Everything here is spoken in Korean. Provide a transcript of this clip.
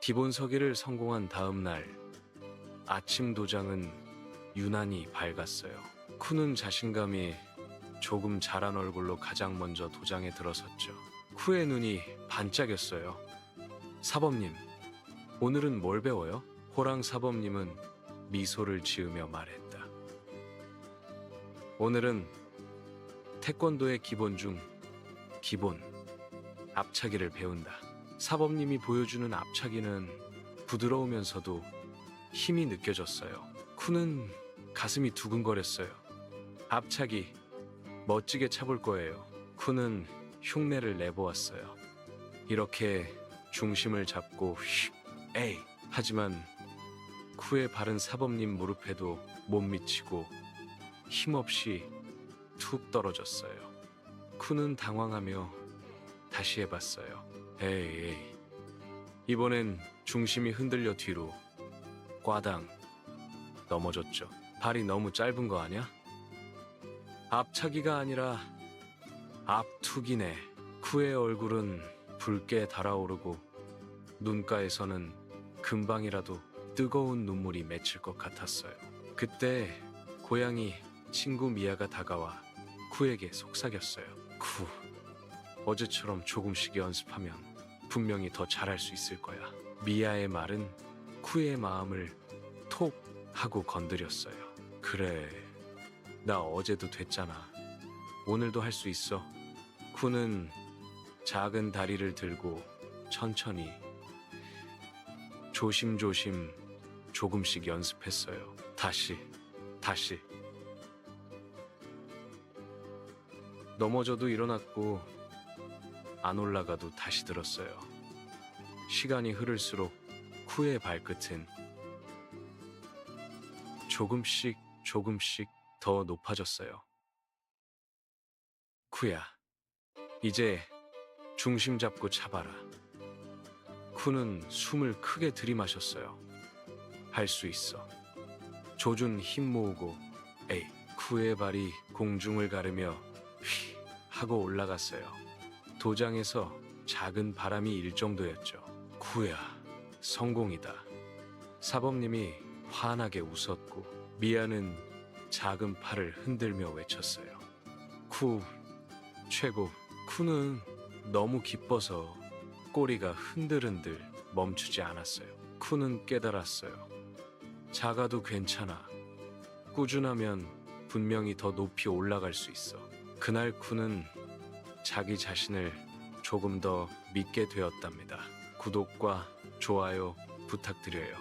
기본 서기를 성공한 다음 날 아침 도장은 유난히 밝았어요. 쿠는 자신감이 조금 자란 얼굴로 가장 먼저 도장에 들어섰죠. 쿠의 눈이 반짝였어요. 사범님, 오늘은 뭘 배워요? 호랑 사범님은 미소를 지으며 말했다. 오늘은 태권도의 기본 중 기본 앞차기를 배운다. 사범님이 보여주는 앞차기는 부드러우면서도 힘이 느껴졌어요. 쿠는 가슴이 두근거렸어요. 앞차기 멋지게 차볼 거예요. 쿠는 흉내를 내보았어요. 이렇게 중심을 잡고 휙 에이 하지만 쿠의 발은 사범님 무릎에도 못 미치고 힘없이 툭 떨어졌어요. 쿠는 당황하며 다시 해봤어요. 에이, 에이. 이번엔 중심이 흔들려 뒤로 꽈당 넘어졌죠. 발이 너무 짧은 거 아냐? 앞차기가 아니라 앞투기네. 쿠의 얼굴은 붉게 달아오르고 눈가에서는 금방이라도 뜨거운 눈물이 맺힐 것 같았어요. 그때 고양이 친구 미아가 다가와 쿠에게 속삭였어요. 쿠, 어제처럼 조금씩 연습하면 분명히 더 잘할 수 있을 거야. 미아의 말은 쿠의 마음을 톡 하고 건드렸어요. 그래, 나 어제도 됐잖아. 오늘도 할 수 있어. 쿠는 작은 다리를 들고 천천히 조심조심 조금씩 연습했어요. 다시, 다시. 넘어져도 일어났고 안 올라가도 다시 들었어요. 시간이 흐를수록 쿠의 발끝은 조금씩 조금씩 더 높아졌어요. 쿠야, 이제 중심 잡고 차봐라. 쿠는 숨을 크게 들이마셨어요. 할 수 있어. 조준 힘 모으고, 에이, 쿠의 발이 공중을 가르며 휘 하고 올라갔어요. 도장에서 작은 바람이 일 정도였죠. 쿠야, 성공이다. 사범님이 환하게 웃었고, 미아는 작은 팔을 흔들며 외쳤어요. 쿠, 최고. 쿠는 너무 기뻐서 꼬리가 흔들흔들 멈추지 않았어요. 쿠는 깨달았어요. 작아도 괜찮아. 꾸준하면 분명히 더 높이 올라갈 수 있어. 그날 쿠는 자기 자신을 조금 더 믿게 되었답니다. 구독과 좋아요 부탁드려요.